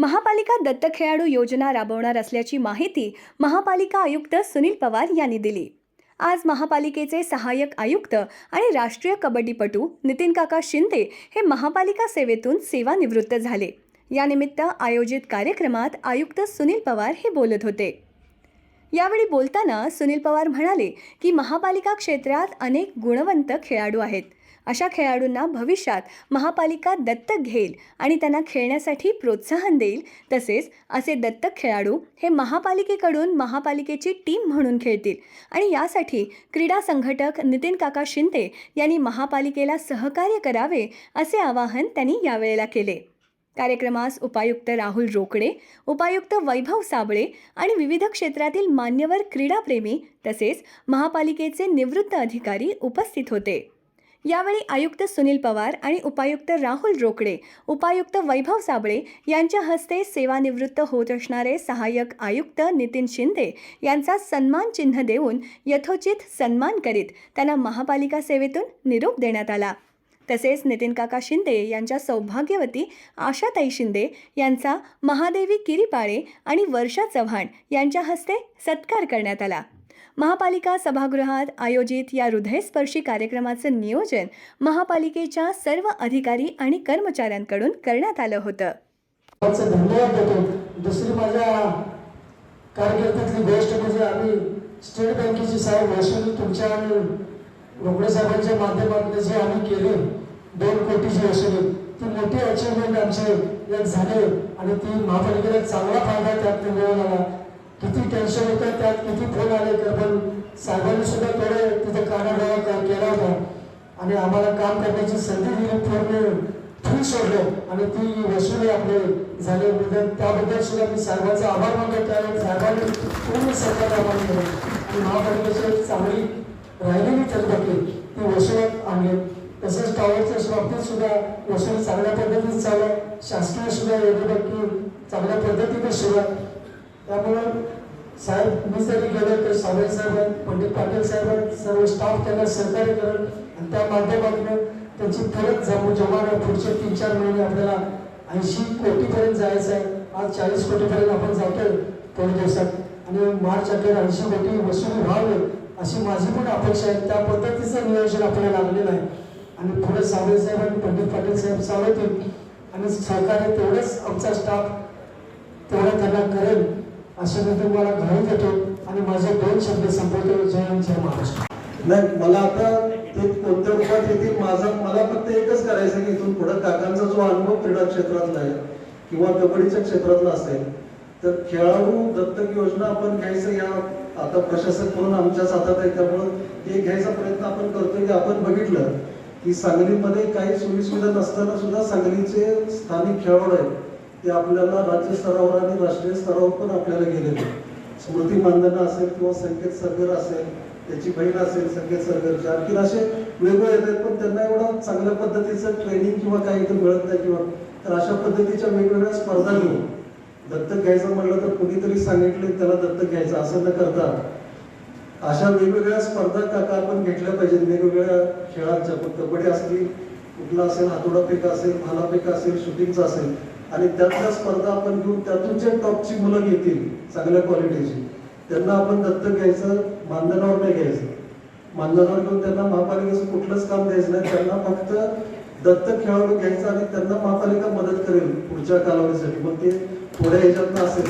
महापालिका दत्त खेळाडू योजना राबवणार असल्याची माहिती महापालिका आयुक्त सुनील पवार यांनी दिली. आज महापालिकेचे सहाय्यक आयुक्त आणि राष्ट्रीय कबड्डीपटू नितीन काका शिंदे हे महापालिका सेवेतून सेवानिवृत्त झाले. यानिमित्त आयोजित कार्यक्रमात आयुक्त सुनील पवार हे बोलत होते. यावेळी बोलताना सुनील पवार म्हणाले की महापालिका क्षेत्रात अनेक गुणवंत खेळाडू आहेत. अशा खेळाडूंना भविष्यात महापालिका दत्तक घेईल आणि त्यांना खेळण्यासाठी प्रोत्साहन देईल. तसेच असे दत्तक खेळाडू हे महापालिकेकडून महापालिकेची टीम म्हणून खेळतील. आणि यासाठी क्रीडा संघटक नितीन काका शिंदे यांनी महापालिकेला सहकार्य करावे असे आवाहन त्यांनी यावेळेला केले. कार्यक्रमास उपायुक्त राहुल रोकडे उपायुक्त वैभव साबळे आणि विविध क्षेत्रातील मान्यवर क्रीडाप्रेमी तसेच महापालिकेचे निवृत्त अधिकारी उपस्थित होते. यावेळी आयुक्त सुनील पवार आणि उपायुक्त राहुल रोकडे उपायुक्त वैभव साबळे यांच्या हस्ते सेवानिवृत्त होत असणारे सहाय्यक आयुक्त नितीन शिंदे यांचा सन्मान चिन्ह देऊन यथोचित सन्मान करीत त्यांना महापालिका सेवेतून निरोप देण्यात आला. तसेच नितीन काका शिंदे यांच्या सौभाग्यवती आशाताई शिंदे यांचा महादेवी किरीपाळे आणि वर्षा चव्हाण यांच्या हस्ते सत्कार करण्यात आला. महापालिका सभागृहात आयोजित या हृदयस्पर्शी कार्यक्रमाचं नियोजन महापालिकेच्या सर्व अधिकारी आणि कर्मचाऱ्यांकडून करण्यात आलं होतं. धन्यवाद देतो. दुसरी माझ्या कार्यकर्त्यातली गोष्ट म्हणजे आम्ही स्टेट बँकेची साहेब वसुली तुमच्या आणि रोकडे साहेबांच्या माध्यमातून जे आम्ही केले दोन कोटीची वसुली ती मोठी अचिव्हमेंट आमचे यात झाले आणि ती महापालिकेला चांगला फायदा त्यात मिळवला आला. किती टेन्शन होतं त्यात किती फोन आले तर पण साहेबांनी सुद्धा थोडे तिथे कानाडोळा केला होता. आणि आम्हाला काम करण्याची संधी दिली पूर्ण फ्री सोडलं. आणि ती वसुली आपले झाले. त्याबद्दल सुद्धा मी साहेबांचा आभार मानतो. त्यावेळी साहेबांनी पूर्ण सरकार आभार केलं. आणि महापालिकेची चांगली राहिलेली थकबाकी ती वसुलात आणली तसंच टॉवरच्या बाबतीत सुद्धा वसुली चांगल्या पद्धतीने चालू आहे. शासकीय सुद्धा योजनाबाबती चांगल्या पद्धतीने सुरू त्यामुळं साहेब मी जरी गेलो तर सावळे साहेब पंडित पाटील साहेब सर्व स्टाफ त्यांना सहकार्य करत आणि त्या माध्यमातून त्यांची परत जमू जमाना पुढचे तीन चार महिने आपल्याला ऐंशी कोटीपर्यंत जायचं आहे. आज चाळीस कोटीपर्यंत आपण जातोय थोड्या दिवसात. आणि मार्च अखेर ऐंशी कोटी वसुली व्हावे अशी माझी पण अपेक्षा आहे. त्या पद्धतीचं नियोजन आपल्याला लागलेलं आहे. आणि पुढे सावळे साहेब आणि पंडित पाटील साहेब सावळतील आणि सहकार्य तेवढंच आमचा स्टाफ तेवढा त्यांना करेल. असं मी तुम्हाला घालून देतो आणि माझे दोन शब्द संपवतो. जय जय महाराष्ट्र. नाही मला आता ते कोणत्या रूपात येतील माझा मला फक्त एकच करायचं आहे की इथून पुढे काकांचा जो अनुभव क्रीडा क्षेत्रातला आहे किंवा कबड्डीच्या क्षेत्रातला असेल तर खेळाडू दत्तक योजना आपण घ्यायचं या आता प्रशासक म्हणून आमच्याच हातात आहे त्यामुळं ते घ्यायचा प्रयत्न आपण करतोय की आपण बघितलं की सांगलीमध्ये काही सोयीसुविधा नसताना सुद्धा सांगलीचे स्थानिक खेळाडू आहेत ते आपल्याला राज्य स्तरावर आणि राष्ट्रीय स्तरावर पण आपल्याला गेलेले स्मृती मानधना असेल किंवा संकेत सरगर असेल त्याची बहीण असेल संकेत सरगरच्या आणखी असे वेगवेगळे येतात पण त्यांना एवढं चांगल्या पद्धतीचं ट्रेनिंग किंवा काही इथं मिळत नाही किंवा तर अशा पद्धतीच्या वेगवेगळ्या स्पर्धा घेऊन दत्तक घ्यायचं म्हटलं तर कुणीतरी सांगितले त्याला दत्तक घ्यायचं असं न करता अशा वेगवेगळ्या स्पर्धा काका आपण घेतल्या पाहिजेत? वेगवेगळ्या खेळांच्या पण कबड्डी असली कुठला असेल हातोडा फेका असेल भालापेक असेल शूटिंगचा असेल आणि त्यातल्या स्पर्धा आपण घेऊन त्यातून जे टॉपची मुलं घेतील चांगल्या क्वालिटीची त्यांना आपण दत्तक घ्यायचं मानधनावर नाही घ्यायचं. मानधनावर घेऊन त्यांना महापालिकेचं कुठलंच काम द्यायचं नाही. त्यांना फक्त दत्तक खेळाडू घ्यायचं आणि त्यांना महापालिका मदत करेल पुढच्या कालावधीसाठी. मग ते थोड्या ह्याच्यातनं असेल.